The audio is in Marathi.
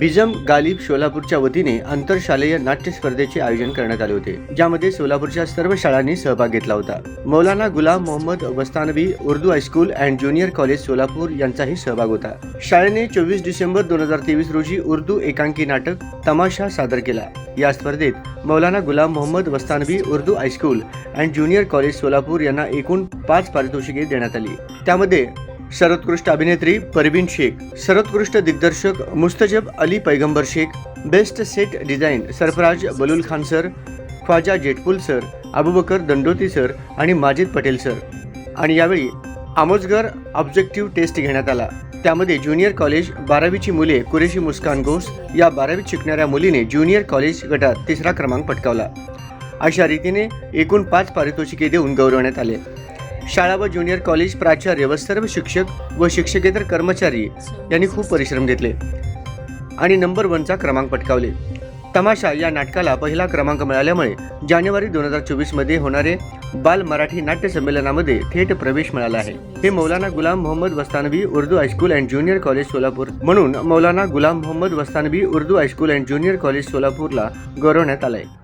बिजम गालिब सोलापूरच्या वतीने आंतरशालेय नाट्य स्पर्धेचे आयोजन करण्यात आले होते ज्यामध्ये सोलापूरच्या सर्व शाळांनी सहभाग घेतला होता. Maulana Ghulam Mohammad Wastanvi Urdu high school and junior college Solapur यांचाही सहभाग होता. शाळेने चोवीस डिसेंबर दोन हजार तेवीस रोजी उर्दू एकांकी नाटक तमाशा सादर केला. या स्पर्धेत Maulana Ghulam Mohammad Wastanvi Urdu high school and junior college Solapur यांना एकूण पाच पारितोषिके देण्यात आली. त्यामध्ये सर्वोत्कृष्ट अभिनेत्री परवीन शेख सर्वोत्कृष्ट दिग्दर्शक Mustajab Ali Paigambar Shaikh best set design Sarfaraz Balul Khan sir Khwaja जेटपुल sir Abubakar Dandoti sir आणि माजिद पटेल सर. आणि यावेळी आमोजगर ऑब्जेक्टिव्ह टेस्ट घेण्यात आला. त्यामध्ये ज्युनियर कॉलेज बारावीची मुले कुरेशी मुस्कान घोष या बारावीत शिकणाऱ्या मुलीने ज्युनियर कॉलेज गटात तिसरा क्रमांक पटकावला. अशा रीतीने एकूण पाच पारितोषिके देऊन गौरवण्यात आले. शाळा व ज्युनियर कॉलेज प्राचार्य व सर्व शिक्षक व शिक्षकेतर कर्मचारी यांनी खूप परिश्रम घेतले आणि नंबर वनचा क्रमांक पटकावले. तमाशा या नाटकाला पहिला क्रमांक मिळाल्यामुळे जानेवारी दोन हजार चोवीसमध्ये होणारे बाल मराठी नाट्य संमेलनामध्ये थेट प्रवेश मिळाला आहे. हे Maulana Ghulam Mohammad Wastanvi Urdu high school and junior college Solapur म्हणून Maulana Ghulam Mohammad Wastanvi Urdu high school and junior college सोलापूरला गौरवण्यात आलं आहे